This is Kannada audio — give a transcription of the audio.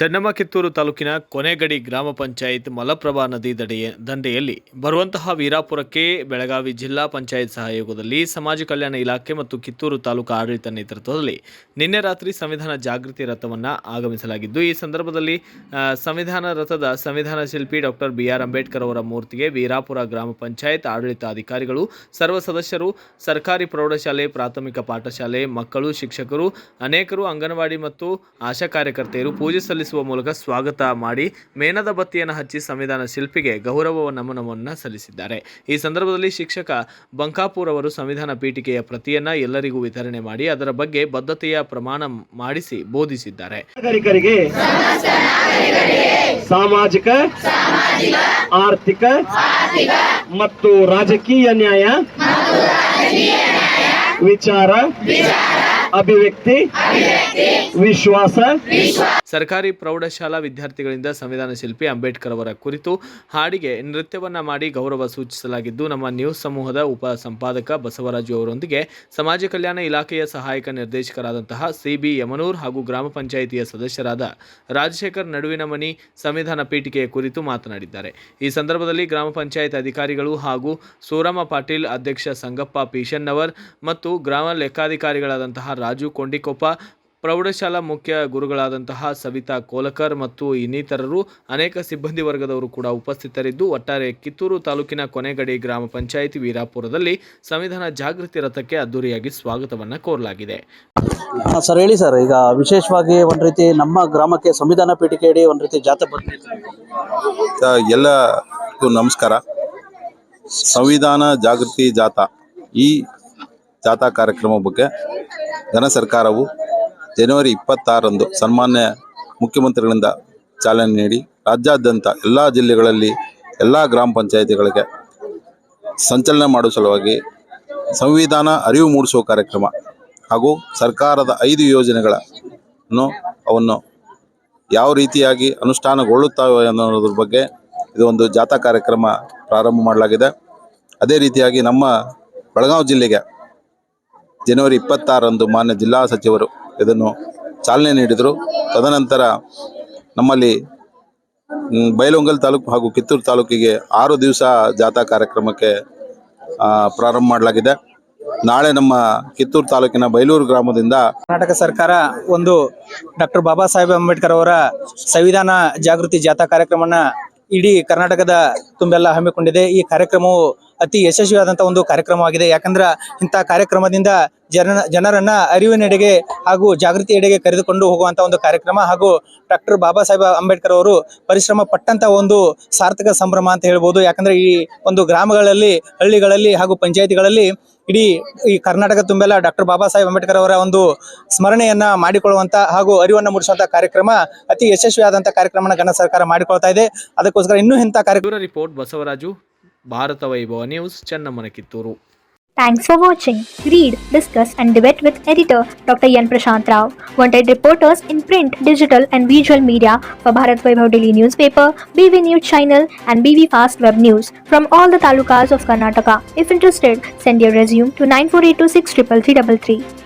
ಚೆನ್ನಮ್ಮ ಕಿತ್ತೂರು ತಾಲೂಕಿನ ಕೊನೆಗಡಿ ಗ್ರಾಮ ಪಂಚಾಯತ್ ಮಲಪ್ರಭಾ ನದಿ ದಡೆಯ ದಂಡೆಯಲ್ಲಿ ಬರುವಂತಹ ವೀರಾಪುರಕ್ಕೆ ಬೆಳಗಾವಿ ಜಿಲ್ಲಾ ಪಂಚಾಯತ್ ಸಹಯೋಗದಲ್ಲಿ ಸಮಾಜ ಕಲ್ಯಾಣ ಇಲಾಖೆ ಮತ್ತು ಕಿತ್ತೂರು ತಾಲೂಕು ಆಡಳಿತ ನೇತೃತ್ವದಲ್ಲಿ ನಿನ್ನೆ ರಾತ್ರಿ ಸಂವಿಧಾನ ಜಾಗೃತಿ ರಥವನ್ನು ಆಗಮಿಸಲಾಗಿದ್ದು, ಈ ಸಂದರ್ಭದಲ್ಲಿ ಸಂವಿಧಾನ ರಥದ ಸಂವಿಧಾನ ಶಿಲ್ಪಿ ಡಾಕ್ಟರ್ ಬಿ ಆರ್ ಅಂಬೇಡ್ಕರ್ ಅವರ ಮೂರ್ತಿಗೆ ವೀರಾಪುರ ಗ್ರಾಮ ಪಂಚಾಯತ್ ಆಡಳಿತ ಅಧಿಕಾರಿಗಳು ಸರ್ವ ಸದಸ್ಯರು, ಸರ್ಕಾರಿ ಪ್ರೌಢಶಾಲೆ, ಪ್ರಾಥಮಿಕ ಪಾಠಶಾಲೆ, ಮಕ್ಕಳು, ಶಿಕ್ಷಕರು, ಅನೇಕರು ಅಂಗನವಾಡಿ ಮತ್ತು ಆಶಾ ಕಾರ್ಯಕರ್ತೆಯರು ಪೂಜೆ ಸಲ್ಲಿಸುವ ಮೂಲಕ ಸ್ವಾಗತ ಮಾಡಿ ಮೇಣದ ಬತ್ತಿಯನ್ನು ಹಚ್ಚಿ ಸಂವಿಧಾನ ಶಿಲ್ಪಿಗೆ ಗೌರವ ನಮನವನ್ನು ಸಲ್ಲಿಸಿದ್ದಾರೆ. ಈ ಸಂದರ್ಭದಲ್ಲಿ ಶಿಕ್ಷಕ ಬಂಕಾಪುರ್ ಅವರು ಸಂವಿಧಾನ ಪೀಠಿಕೆಯ ಪ್ರತಿಯನ್ನ ಎಲ್ಲರಿಗೂ ವಿತರಣೆ ಮಾಡಿ ಅದರ ಬಗ್ಗೆ ಬದ್ಧತೆಯ ಪ್ರಮಾಣ ಮಾಡಿಸಿ ಬೋಧಿಸಿದ್ದಾರೆ. ಸಾಮಾಜಿಕ, ಆರ್ಥಿಕ ಮತ್ತು ರಾಜಕೀಯ ನ್ಯಾಯ, ವಿಚಾರ ಅಭಿವ್ಯಕ್ತಿ, ವಿಶ್ವಾಸ. ಸರ್ಕಾರಿ ಪ್ರೌಢಶಾಲಾ ವಿದ್ಯಾರ್ಥಿಗಳಿಂದ ಸಂವಿಧಾನ ಶಿಲ್ಪಿ ಅಂಬೇಡ್ಕರ್ ಅವರ ಕುರಿತು ಹಾಡಿಗೆ ನೃತ್ಯವನ್ನ ಮಾಡಿ ಗೌರವ ಸೂಚಿಸಲಾಗಿದ್ದು, ನಮ್ಮ ನ್ಯೂಸ್ ಸಮೂಹದ ಉಪ ಸಂಪಾದಕ ಬಸವರಾಜು ಅವರೊಂದಿಗೆ ಸಮಾಜ ಕಲ್ಯಾಣ ಇಲಾಖೆಯ ಸಹಾಯಕ ನಿರ್ದೇಶಕರಾದಂತಹ ಸಿಬಿ ಯಮನೂರ್ ಹಾಗೂ ಗ್ರಾಮ ಪಂಚಾಯಿತಿಯ ಸದಸ್ಯರಾದ ರಾಜಶೇಖರ್ ನಡುವಿನ ಮನಿ ಸಂವಿಧಾನ ಪೀಠಿಕೆಯ ಕುರಿತು ಮಾತನಾಡಿದ್ದಾರೆ. ಈ ಸಂದರ್ಭದಲ್ಲಿ ಗ್ರಾಮ ಪಂಚಾಯತ್ ಅಧಿಕಾರಿಗಳು ಹಾಗೂ ಸೂರಮ್ಮ ಪಾಟೀಲ್, ಅಧ್ಯಕ್ಷ ಸಂಗಪ್ಪ ಪೀಶನ್ನವರ್ ಮತ್ತು ಗ್ರಾಮ ಲೆಕ್ಕಾಧಿಕಾರಿಗಳಾದಂತಹ ರಾಜು ಕೊಂಡಿಕೊಪ್ಪ ಪ್ರೌಢಶಾಲಾ ಮುಖ್ಯ ಗುರುಗಳಾದಂತಹ ಸವಿತಾ ಕೋಲಕರ್ ಮತ್ತು ಇನ್ನಿತರರು ಅನೇಕ ಸಿಬ್ಬಂದಿ ವರ್ಗದವರು ಕೂಡ ಉಪಸ್ಥಿತರಿದ್ದು ಒಟ್ಟಾರೆ ಕಿತ್ತೂರು ತಾಲೂಕಿನ ಕೊನೆಗಡಿ ಗ್ರಾಮ ಪಂಚಾಯಿತಿ ವೀರಾಪುರದಲ್ಲಿ ಸಂವಿಧಾನ ಜಾಗೃತಿ ರಥಕ್ಕೆ ಅದ್ದೂರಿಯಾಗಿ ಸ್ವಾಗತವನ್ನು ಕೋರಲಾಗಿದೆ. ಹಾ, ಸರ್ ಹೇಳಿ ಸರ್ ಈಗ ವಿಶೇಷವಾಗಿ ಒಂದು ರೀತಿ ನಮ್ಮ ಗ್ರಾಮಕ್ಕೆ ಸಂವಿಧಾನ ಪೀಠಿಕೆಯಡಿ ಒಂದು ರೀತಿ ಜಾಥಾ ಬಂದಿದೆ ಎಲ್ಲ ನಮಸ್ಕಾರ. ಸಂವಿಧಾನ ಜಾಗೃತಿ ಜಾಥಾ ಈ ಜಾಥಾ ಕಾರ್ಯಕ್ರಮ ಬಗ್ಗೆ ಘನ ಸರ್ಕಾರವು ಜನವರಿ ಇಪ್ಪತ್ತಾರರಂದು ಸನ್ಮಾನ್ಯ ಮುಖ್ಯಮಂತ್ರಿಗಳಿಂದ ಚಾಲನೆ ನೀಡಿ ರಾಜ್ಯಾದ್ಯಂತ ಎಲ್ಲ ಜಿಲ್ಲೆಗಳಲ್ಲಿ ಎಲ್ಲ ಗ್ರಾಮ ಪಂಚಾಯಿತಿಗಳಿಗೆ ಸಂಚಲನ ಮಾಡುವ ಸಲುವಾಗಿ ಸಂವಿಧಾನ ಅರಿವು ಮೂಡಿಸುವ ಕಾರ್ಯಕ್ರಮ ಹಾಗೂ ಸರ್ಕಾರದ ಐದು ಯೋಜನೆಗಳನ್ನು ಅವನ್ನು ಯಾವ ರೀತಿಯಾಗಿ ಅನುಷ್ಠಾನಗೊಳ್ಳುತ್ತವೆ ಅನ್ನೋದ್ರ ಬಗ್ಗೆ ಇದು ಒಂದು ಜಾಥಾ ಕಾರ್ಯಕ್ರಮ ಪ್ರಾರಂಭ ಮಾಡಲಾಗಿದೆ. ಅದೇ ರೀತಿಯಾಗಿ ನಮ್ಮ ಬೆಳಗಾವಿ ಜಿಲ್ಲೆಗೆ ಜನವರಿ ಇಪ್ಪತ್ತಾರರಂದು ಮಾನ್ಯ ಜಿಲ್ಲಾ ಸಚಿವರು ಇದನ್ನು ಚಾಲನೆ ನೀಡಿದರು. ತದನಂತರ ನಮ್ಮಲ್ಲಿ ಬೈಲೊಂಗಲ್ ತಾಲೂಕು ಹಾಗೂ ಕಿತ್ತೂರು ತಾಲೂಕಿಗೆ ಆರು ದಿವಸ ಜಾಥಾ ಕಾರ್ಯಕ್ರಮಕ್ಕೆ ಪ್ರಾರಂಭ ಮಾಡಲಾಗಿದೆ. ನಾಳೆ ನಮ್ಮ ಕಿತ್ತೂರು ತಾಲೂಕಿನ ಬೈಲೂರು ಗ್ರಾಮದಿಂದ ಕರ್ನಾಟಕ ಸರ್ಕಾರ ಒಂದು ಡಾಕ್ಟರ್ ಬಾಬಾ ಸಾಹೇಬ್ ಅಂಬೇಡ್ಕರ್ ಅವರ ಸಂವಿಧಾನ ಜಾಗೃತಿ ಜಾಥಾ ಕಾರ್ಯಕ್ರಮನ ಇಡೀ ಕರ್ನಾಟಕದ ತುಂಬೆಲ್ಲ ಹಮ್ಮಿಕೊಂಡಿದೆ. ಈ ಕಾರ್ಯಕ್ರಮವು ಅತಿ ಯಶಸ್ವಿಯಾದಂತಹ ಒಂದು ಕಾರ್ಯಕ್ರಮವಾಗಿದೆ. ಯಾಕಂದ್ರ ಇಂತಹ ಕಾರ್ಯಕ್ರಮದಿಂದ ಜನ ಜನರನ್ನ ಅರಿವಿನೆಡೆಗೆ ಹಾಗೂ ಜಾಗೃತಿಯೆಡೆಗೆ ಕರೆದುಕೊಂಡು ಹೋಗುವಂತ ಒಂದು ಕಾರ್ಯಕ್ರಮ ಹಾಗೂ ಡಾಕ್ಟರ್ ಬಾಬಾ ಸಾಹೇಬ್ ಅಂಬೇಡ್ಕರ್ ಅವರು ಪರಿಶ್ರಮ ಪಟ್ಟಂತ ಒಂದು ಸಾರ್ಥಕ ಸಂಭ್ರಮ ಅಂತ ಹೇಳ್ಬೋದು. ಯಾಕಂದ್ರೆ ಈ ಒಂದು ಗ್ರಾಮಗಳಲ್ಲಿ, ಹಳ್ಳಿಗಳಲ್ಲಿ ಹಾಗೂ ಪಂಚಾಯತಿಗಳಲ್ಲಿ ಇಡೀ ಈ ಕರ್ನಾಟಕ ತುಂಬೆಲ್ಲ ಡಾಕ್ಟರ್ ಬಾಬಾ ಸಾಹೇಬ್ ಅಂಬೇಡ್ಕರ್ ಅವರ ಒಂದು ಸ್ಮರಣೆಯನ್ನ ಮಾಡಿಕೊಳ್ಳುವಂತ ಹಾಗೂ ಅರಿವನ್ನು ಮೂಡಿಸುವಂತಹ ಕಾರ್ಯಕ್ರಮ ಅತಿ ಯಶಸ್ವಿಯಾದಂತಹ ಕಾರ್ಯಕ್ರಮನ ಘನ ಸರ್ಕಾರ ಮಾಡಿಕೊಳ್ತಾ ಇದೆ. ಅದಕ್ಕೋಸ್ಕರ ಇನ್ನೂ ಇಂಥ ಕಾರ್ಯಕ್ರಮ report Basavaraju. ಭಾರತ ವೈಭವ news ಚೆನ್ನಮ್ಮನ Kittur Thanks for watching. Read, discuss, and debate with editor Dr. Yan Prashant Rao. Wanted reporters in print, digital, and visual media for Bharat Vaibhav Daily Newspaper, BV News Channel, and BV Fast Web News from all the talukas of Karnataka. If interested, send your resume to 9482633333.